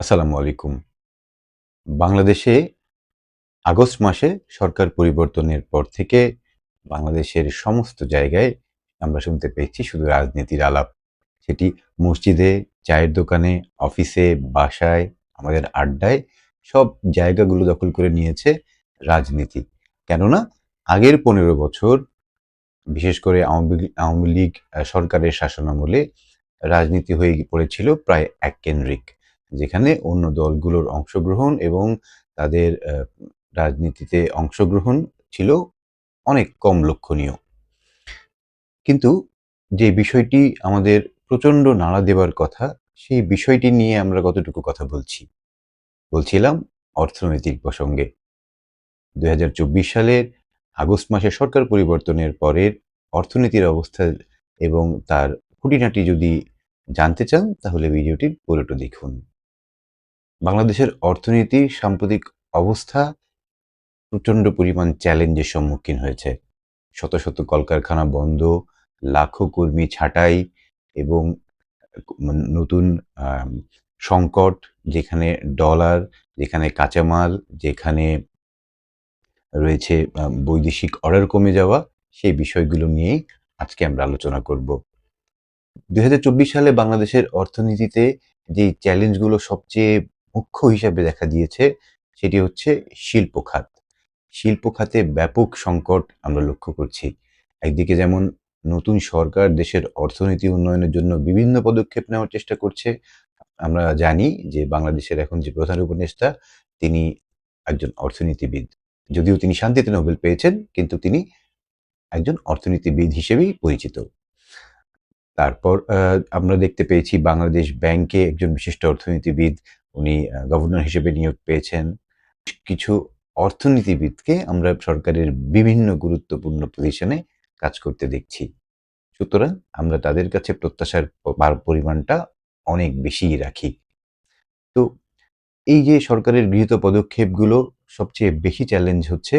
আসসালামু আলাইকুম। বাংলাদেশে আগস্ট মাসে সরকার পরিবর্তনের পর থেকে বাংলাদেশের সমস্ত জায়গায় আমরা শুনতে পেয়েছি শুধু রাজনীতির আলাপ। সেটি মসজিদে, চায়ের দোকানে, অফিসে, বাসায়, আমাদের আড্ডায় সব জায়গাগুলো দখল করে নিয়েছে রাজনীতি। কেননা আগের পনেরো বছর বিশেষ করে আওয়ামী লীগ- সরকারের শাসনামলে রাজনীতি হয়ে পড়েছিল প্রায় এককেন্দ্রিক। যেখানে অন্য দলগুলোর অংশগ্রহণ এবং তাদের রাজনীতিতে অংশগ্রহণ ছিল অনেক কম লক্ষণীয়। কিন্তু যে বিষয়টি আমাদের প্রচণ্ড নাড়া দেওয়ার কথা, সেই বিষয়টি নিয়ে আমরা কতটুকু কথা বলছি? বলছিলাম অর্থনৈতিক প্রসঙ্গে। দু হাজার চব্বিশ সালের আগস্ট মাসে সরকার পরিবর্তনের পরের অর্থনীতির অবস্থা এবং তার খুঁটিনাটি যদি জানতে চান, তাহলে ভিডিওটির পুরোটা দেখুন। বাংলাদেশের অর্থনীতির সাম্প্রতিক অবস্থা প্রচণ্ড পরিমাণ চ্যালেঞ্জের সম্মুখীন হয়েছে। শত শত কলকারখানা বন্ধ, লাখো কর্মী ছাঁটাই এবং নতুন সংকট যেখানে ডলার যেখানে কাঁচামাল, যেখানে রয়েছে বৈদেশিক অর্ডার কমে যাওয়া, সেই বিষয়গুলো নিয়েই আজকে আমরা আলোচনা করব। দুই হাজার চব্বিশ সালে বাংলাদেশের অর্থনীতিতে যে চ্যালেঞ্জগুলো সবচেয়ে মুখ্য হিসাবে দেখা দিয়েছে সেটি হচ্ছে শিল্প খাত। শিল্প খাতে ব্যাপক সংকট আমরা লক্ষ্য করছি। একদিকে যেমন নতুন সরকার দেশের অর্থনীতি উন্নয়নের জন্য বিভিন্ন পদক্ষেপ নেওয়ার চেষ্টা করছে, আমরা জানি যে বাংলাদেশের এখন যে প্রধান উপদেষ্টা, তিনি একজন অর্থনীতিবিদ। যদিও তিনি শান্তিতে নোবেল পেয়েছেন, কিন্তু তিনি একজন অর্থনীতিবিদ হিসেবেই পরিচিত। তারপর আমরা দেখতে পেয়েছি বাংলাদেশ ব্যাংকে একজন বিশিষ্ট অর্থনীতিবিদ উনি গভর্নর হিসেবে নিয়োগ পেয়েছেন। কিছু অর্থনীতিবিদকে আমরা সরকারের বিভিন্ন গুরুত্বপূর্ণ পজিশনে কাজ করতে দেখছি। সুতরাং আমরা তাদের কাছে প্রত্যাশার পরিমাণটা অনেক বেশিই রাখি। তো এই যে সরকারের গৃহীত পদক্ষেপগুলো সবচেয়ে বেশি চ্যালেঞ্জ হচ্ছে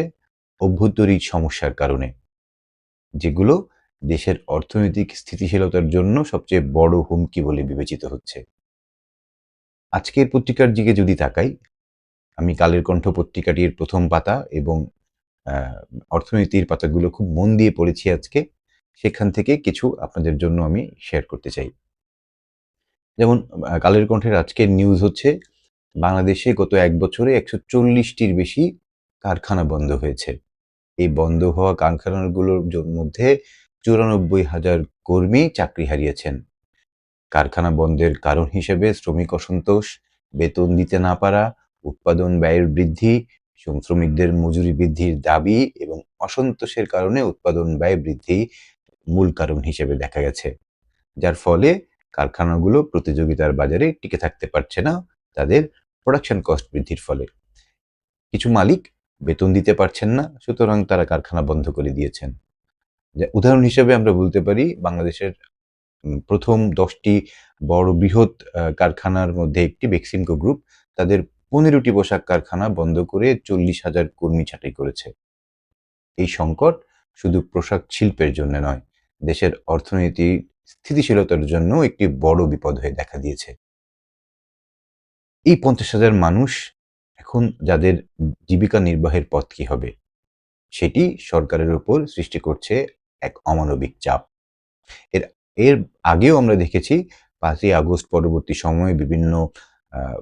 অভ্যন্তরীণ সমস্যার কারণে, যেগুলো দেশের অর্থনৈতিক স্থিতিশীলতার জন্য সবচেয়ে বড় হুমকি বলে বিবেচিত হচ্ছে। আজকের পত্রিকার দিকে যদি তাকাই, আমি কালের কণ্ঠ পত্রিকাটির প্রথম পাতা এবং অর্থনীতির পাতাগুলো খুব মন দিয়ে পড়েছি আজকে, সেখান থেকে কিছু আপনাদের জন্য আমি শেয়ার করতে চাই। যেমন কালের কণ্ঠের আজকের নিউজ হচ্ছে, বাংলাদেশে গত এক বছরে একশো চল্লিশটির বেশি কারখানা বন্ধ হয়েছে। এই বন্ধ হওয়া কারখানাগুলোর মধ্যে চুরানব্বই হাজার কর্মী চাকরি হারিয়েছেন। কারখানা বন্ধের কারণ হিসেবে শ্রমিক অসন্তোষ, বেতন দিতে না পারা, উৎপাদন ব্যয়ের বৃদ্ধি, শ্রমিকদের মজুরি বৃদ্ধির দাবি এবং অসন্তোষের কারণে উৎপাদন ব্যয় বৃদ্ধি মূল কারণ হিসেবে দেখা গেছে। যার ফলে কারখানাগুলো প্রতিযোগিতার বাজারে টিকে থাকতে পারছে না, তাদের প্রোডাকশন কস্ট বৃদ্ধির ফলে। কিছু মালিক বেতন দিতে পারছেন না, সুতরাং তারা কারখানা বন্ধ করে দিয়েছেন। উদাহরণ হিসেবে আমরা বলতে পারি, বাংলাদেশের প্রথম দশটি বড় বৃহৎ কারখানার মধ্যে একটি বেক্সিমকো গ্রুপ। তাদের পনেরোটি পোশাক কারখানা বন্ধ করে চল্লিশ হাজার কর্মী ছাঁটাই করেছে। এই সংকট শুধু পোশাক শিল্পের জন্য নয়, দেশের অর্থনীতি স্থিতিশীলতার জন্য একটি বড় বিপদ হয়ে দেখা দিয়েছে। এই পঞ্চাশ হাজার মানুষ এখন যাদের জীবিকা নির্বাহের পথ কি হবে, সেটি সরকারের উপর সৃষ্টি করছে এক অমানবিক চাপ। এর এর আগেও আমরা দেখেছি পাঁচই আগস্ট পরবর্তী সময়ে বিভিন্ন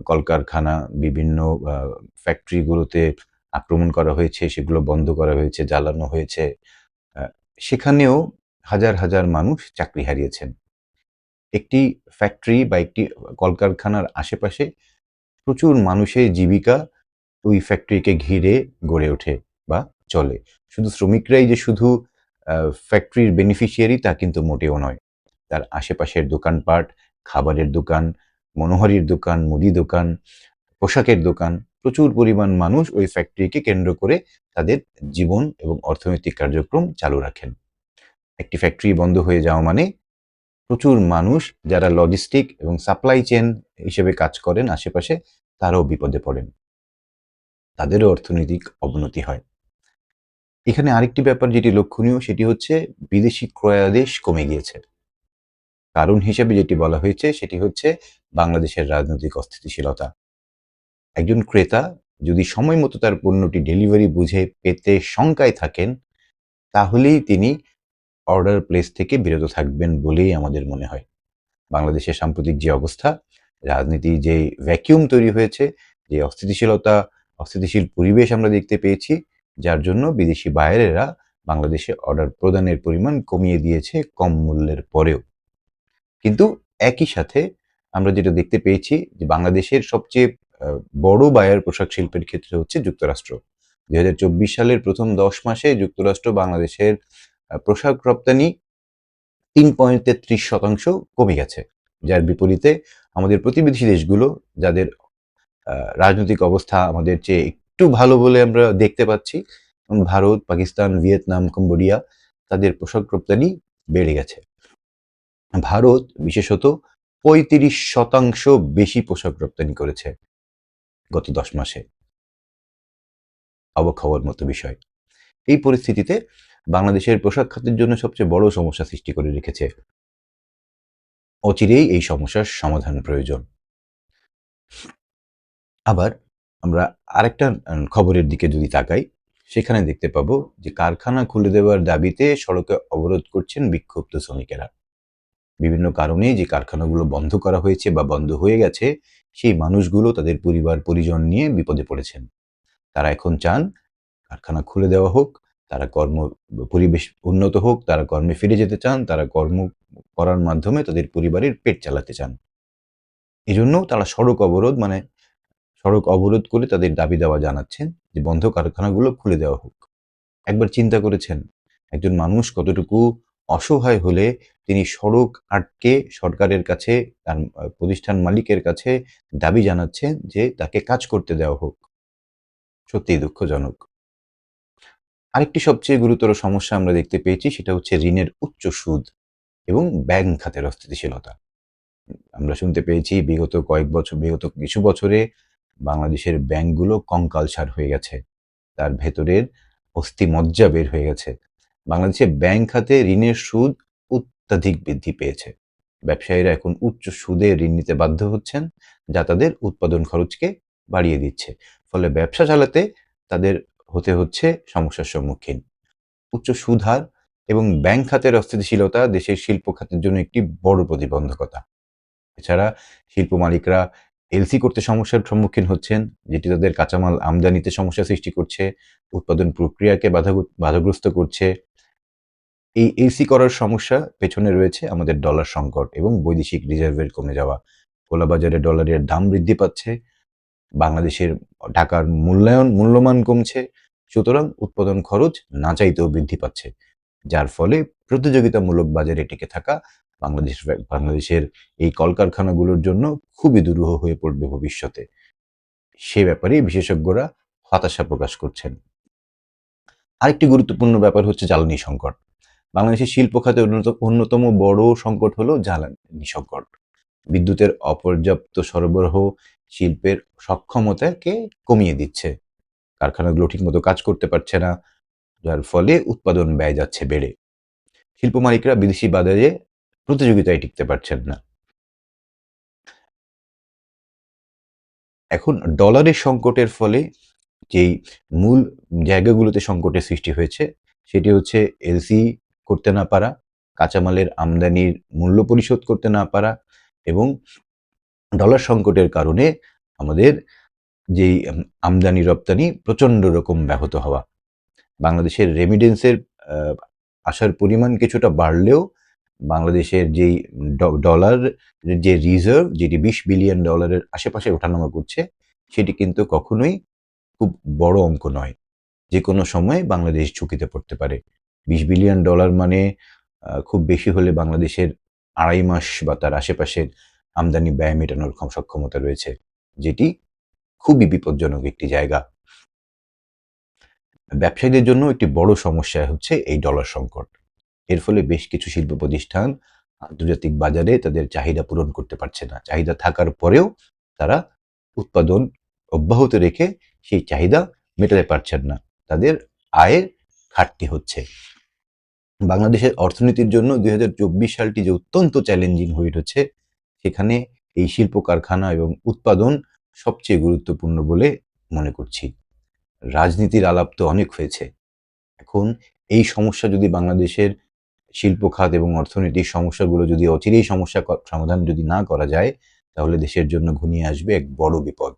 কলকারখানা, বিভিন্ন ফ্যাক্টরিগুলোতে আক্রমণ করা হয়েছে, সেগুলো বন্ধ করা হয়েছে, জ্বালানো হয়েছে। সেখানেও হাজার হাজার মানুষ চাকরি হারিয়েছেন। একটি ফ্যাক্টরি বা একটি কলকারখানার আশেপাশে প্রচুর মানুষের জীবিকা ওই ফ্যাক্টরিকে ঘিরে গড়ে ওঠে বা চলে। শুধু শ্রমিকরাই যে শুধু ফ্যাক্টরির বেনিফিশিয়ারি তা কিন্তু মোটেও নয়। তার আশেপাশের দোকানপাট, খাবারের দোকান, মনোহারির দোকান, মুদি দোকান, পোশাকের দোকান, প্রচুর পরিমাণ মানুষ ওই ফ্যাক্টরিকে কেন্দ্র করে তাদের জীবন এবং অর্থনৈতিক কার্যক্রম চালু রাখেন। একটি ফ্যাক্টরি বন্ধ হয়ে যাওয়া মানে প্রচুর মানুষ যারা লজিস্টিক এবং সাপ্লাই চেন হিসেবে কাজ করেন আশেপাশে, তারাও বিপদে পড়েন। তাদেরও অর্থনৈতিক অবনতি হয়। এখানে আরেকটি ব্যাপার যেটি লক্ষণীয়, সেটি হচ্ছে বিদেশি ক্রয়াদেশ কমে গিয়েছে। কারণ হিসেবে যেটি বলা হয়েছে, সেটি হচ্ছে বাংলাদেশের রাজনৈতিক অস্থিতিশীলতা। একজন ক্রেতা যদি সময় মতো তার পণ্যটি ডেলিভারি বুঝে পেতে শঙ্কায় থাকেন, তাহলেই তিনি অর্ডার প্লেস থেকে বিরত থাকবেন বলেই আমাদের মনে হয়। বাংলাদেশের সাম্প্রতিক যে অবস্থা, রাজনীতি যে ভ্যাকিউম তৈরি হয়েছে, যে অস্থিতিশীলতা, অস্থিতিশীল পরিবেশ আমরা দেখতে পেয়েছি, যার জন্য বিদেশি বায়ারেরা বাংলাদেশে অর্ডার প্রদানের পরিমাণ কমিয়ে দিয়েছে কম মূল্যের পরেও। কিন্তু একই সাথে আমরা যেটা দেখতে পেয়েছি যে বাংলাদেশের সবচেয়ে বড় বায়ার পোশাক শিল্পের ক্ষেত্রে হচ্ছে যুক্তরাষ্ট্র। দুই হাজার চব্বিশ সালের প্রথম দশ মাসে যুক্তরাষ্ট্র বাংলাদেশের পোশাক রপ্তানি তিন পয়েন্ট শতাংশ কমে গেছে। যার বিপরীতে আমাদের প্রতিবেশী দেশগুলো, যাদের রাজনৈতিক অবস্থা আমাদের চেয়ে একটু ভালো বলে আমরা দেখতে পাচ্ছি ভারত, পাকিস্তান, ভিয়েতনাম, কম্বোডিয়া, তাদের পোশাক রপ্তানি বেড়ে গেছে। ভারত বিশেষত পঁয়ত্রিশ শতাংশ বেশি পোশাক রপ্তানি করেছে গত দশ মাসে। অবাক হওয়ার মতো বিষয়। এই পরিস্থিতিতে বাংলাদেশের পোশাক খাতের জন্য সবচেয়ে বড় সমস্যা সৃষ্টি করে রেখেছে। অচিরেই এই সমস্যার সমাধান প্রয়োজন। আবার আমরা আরেকটা খবরের দিকে যদি তাকাই, সেখানে দেখতে পাবো যে কারখানা খুলে দেওয়ার দাবিতে সড়কে অবরোধ করছেন বিক্ষুব্ধ শ্রমিকেরা। বিভিন্ন কারণে যে কারখানাগুলো বন্ধ করা হয়েছে বা বন্ধ হয়ে গেছে, সেই মানুষগুলো তাদের পরিবার, পরিজন নিয়ে বিপদে পড়েছেন। তারা এখন চান কারখানা খুলে দেওয়া হোক, তারা কর্ম, পরিবেশ উন্নত হোক, তারা কর্মে ফিরে যেতে চান, তারা কর্ম করার মাধ্যমে তাদের পরিবারের পেট চালাতে চান। এজন্য তারা সড়ক অবরোধ মানে সড়ক অবরোধ করে তাদের দাবি দেওয়া জানাচ্ছেন যে বন্ধ কারখানাগুলো খুলে দেওয়া হোক। একবার চিন্তা করেছেন, একজন মানুষ কতটুকু অসহায় হলে তিনি সড়ক আটকে সরকারের কাছে, তার প্রতিষ্ঠান মালিকের কাছে দাবি জানাচ্ছেন যে তাকে কাজ করতে দেওয়া হোক। সত্যিই দুঃখজনক। আরেকটি সবচেয়ে গুরুতর সমস্যা আমরা দেখতে পেয়েছি, সেটা হচ্ছে ঋণের উচ্চ সুদ এবং ব্যাংক খাতের অস্থিতিশীলতা। আমরা শুনতে পেয়েছি বিগত কয়েক বছর, বিগত কিছু বছরে বাংলাদেশের ব্যাংকগুলো কঙ্কালসার হয়ে গেছে। তার ভেতরের অস্থিমজ্জা বের হয়ে গেছে। বাংলাদেশের ব্যাংক খাতে ঋণের সুদ অত্যাধিক বৃদ্ধি পেয়েছে। ব্যবসায়ীরা এখন উচ্চ সুদে ঋণ নিতে বাধ্য হচ্ছেন, যা তাদের উৎপাদন খরচকে বাড়িয়ে দিচ্ছে। ফলে ব্যবসা চালাতে তাদের হতে হচ্ছে সমস্যার সম্মুখীন। উচ্চ সুদহার এবং ব্যাংক খাতের অস্থিতিশীলতা দেশের শিল্প খাতের জন্য একটি বড় প্রতিবন্ধকতা। এছাড়া শিল্প মালিকরা এলসি করতে সমস্যার সম্মুখীন হচ্ছেন, যেটি তাদের কাঁচামাল আমদানিতে সমস্যা সৃষ্টি করছে, উৎপাদন প্রক্রিয়াকে বাধা বাধাগ্রস্ত করছে এই এসি করার সমস্যা পেছনে রয়েছে আমাদের ডলার সংকট এবং বৈদেশিক রিজার্ভের কমে যাওয়া। কোলাবাজারে ডলারের দাম বৃদ্ধি পাচ্ছে, বাংলাদেশের টাকার মূল্যায়ন মূল্যমান কমছে, সুতরাং উৎপাদন খরচ না চাইতেও বৃদ্ধি পাচ্ছে, যার ফলে প্রতিযোগিতামূলক বাজারে টিকে থাকা বাংলাদেশ বাংলাদেশের এই কলকারখানাগুলোর জন্য খুবই দুরূহ হয়ে পড়বে ভবিষ্যতে। সে ব্যাপারে বিশেষজ্ঞরা হতাশা প্রকাশ করছেন। আরেকটি গুরুত্বপূর্ণ ব্যাপার হচ্ছে জ্বালানি সংকট। বাংলাদেশের শিল্প খাতে অন্যতম বড় সংকট হলো জ্বালানি সংকট বিদ্যুতের অপর্যাপ্ত সরবরাহ শিল্পের সক্ষমতাকে কমিয়ে দিচ্ছে। কারখানাগুলো ঠিকমতো কাজ করতে পারছে না, যার ফলে উৎপাদন ব্যয় যাচ্ছে বেড়ে। শিল্প মালিকরা বিদেশি বাজারে প্রতিযোগিতায় টিকতে পারছেন না। এখন ডলারের সংকটের ফলে যেই মূল জায়গাগুলোতে সংকটের সৃষ্টি হয়েছে, সেটি হচ্ছে এলসি করতে না পারা, কাঁচামালের আমদানির মূল্য পরিশোধ করতে না পারা এবং ডলার সংকটের কারণে আমাদের যেই আমদানি রপ্তানি প্রচণ্ড রকম ব্যাহত হওয়া। বাংলাদেশের রেমিডেন্সের আসার পরিমাণ কিছুটা বাড়লেও বাংলাদেশের যেই ডলার যে রিজার্ভ যেটি বিশ বিলিয়ন ডলারের আশেপাশে ওঠানামা করছে, সেটি কিন্তু কখনোই খুব বড় অঙ্ক নয়। যে কোনো সময় বাংলাদেশ ঝুঁকিতে পড়তে পারে। বিশ বিলিয়ন ডলার মানে খুব বেশি হলে বাংলাদেশের আড়াই মাস বা তার আশেপাশের আমদানি, ব্যয় মেটানোর সক্ষমতা রয়েছে, যেটি খুবই বিপজ্জনক একটি জায়গা। ব্যবসায়ীদের জন্য একটি বড় সমস্যা হচ্ছে এই ডলার সংকট। এর ফলে বেশ কিছু শিল্প প্রতিষ্ঠান আন্তর্জাতিক বাজারে তাদের চাহিদা পূরণ করতে পারছে না। চাহিদা থাকার পরেও তারা উৎপাদন অব্যাহত রেখে সেই চাহিদা মেটাতে পারছেন না। তাদের আয়ের ঘাটতি হচ্ছে। বাংলাদেশের অর্থনীতির জন্য দুই হাজার চব্বিশ সালটি যে অত্যন্ত চ্যালেঞ্জিং হয়ে উঠেছে, সেখানে এই শিল্প কারখানা এবং উৎপাদন সবচেয়ে গুরুত্বপূর্ণ বলে মনে করছি। রাজনীতির আলাপ তো অনেক হয়েছে। এখন এই সমস্যা যদি বাংলাদেশের শিল্প খাত এবং অর্থনৈতিক সমস্যাগুলো যদি অচিরেই সমস্যা সমাধান যদি না করা যায়, তাহলে দেশের জন্য ঘনিয়ে আসবে এক বড় বিপদ।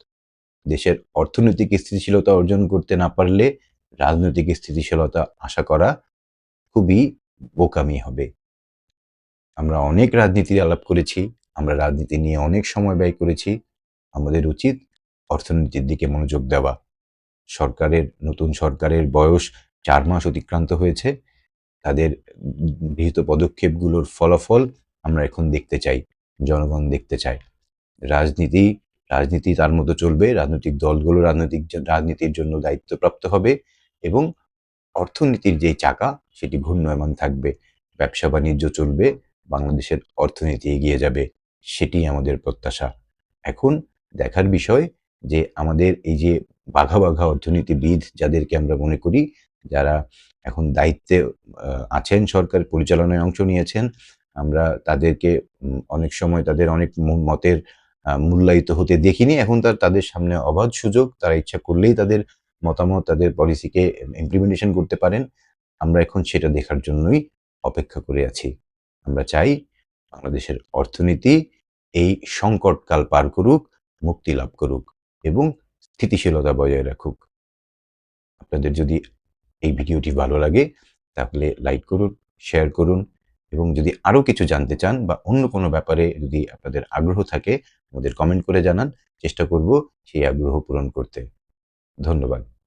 দেশের অর্থনৈতিক স্থিতিশীলতা অর্জন করতে না পারলে রাজনৈতিক স্থিতিশীলতা আশা করা খুবই বোকামি হবে। আমরা অনেক রাজনীতির আলাপ করেছি, আমরা রাজনীতি নিয়ে অনেক সময় ব্যয় করেছি। আমাদের উচিত অর্থনীতির দিকে মনোযোগ দেওয়া। সরকারের, নতুন সরকারের বয়স চার মাস অতিক্রান্ত হয়েছে। তাদের গৃহীত পদক্ষেপগুলোর ফলাফল আমরা এখন দেখতে চাই, জনগণ দেখতে চায়। রাজনীতি রাজনীতি তার মতো চলবে, রাজনৈতিক দলগুলো রাজনৈতিক রাজনীতির জন্য দায়িত্বপ্রাপ্ত হবে এবং অর্থনীতির যে চাকা, সেটি ঘূর্ণয়মান থাকবে, ব্যবসা বাণিজ্য চলবে, বাংলাদেশের অর্থনীতি এগিয়ে যাবে সেটি আমাদের প্রত্যাশা। এখন দেখার বিষয় যে আমাদের এই যে বাঘা বাঘা অর্থনীতিবিদ যাদেরকে আমরা মনে করি, যারা এখন দায়িত্বে আছেন, সরকার পরিচালনায় অংশ নিয়েছেন, আমরা তাদেরকে অনেক সময় তাদের অনেক মতের মূল্যায়িত হতে দেখিনি, এখন তার, তাদের সামনে অবাধ সুযোগ, তারা ইচ্ছা করলেই তাদের মতামত, তাদের পলিসিকে ইমপ্লিমেন্টেশন করতে পারেন। আমরা এখন সেটা দেখার জন্যই অপেক্ষা করে আছি। আমরা চাই বাংলাদেশের অর্থনীতি এই সংকটকাল পার করুক, মুক্তি লাভ করুক এবং স্থিতিশীলতা বজায় রাখুক। আপনাদের যদি এই ভিডিওটি ভালো লাগে, তাহলে লাইক করুন শেয়ার করুন এবং যদি আরও কিছু জানতে চান বা অন্য কোনো ব্যাপারে যদি আপনাদের আগ্রহ থাকে, আমাদের কমেন্ট করে জানান। চেষ্টা করব সেই আগ্রহ পূরণ করতে। ধন্যবাদ।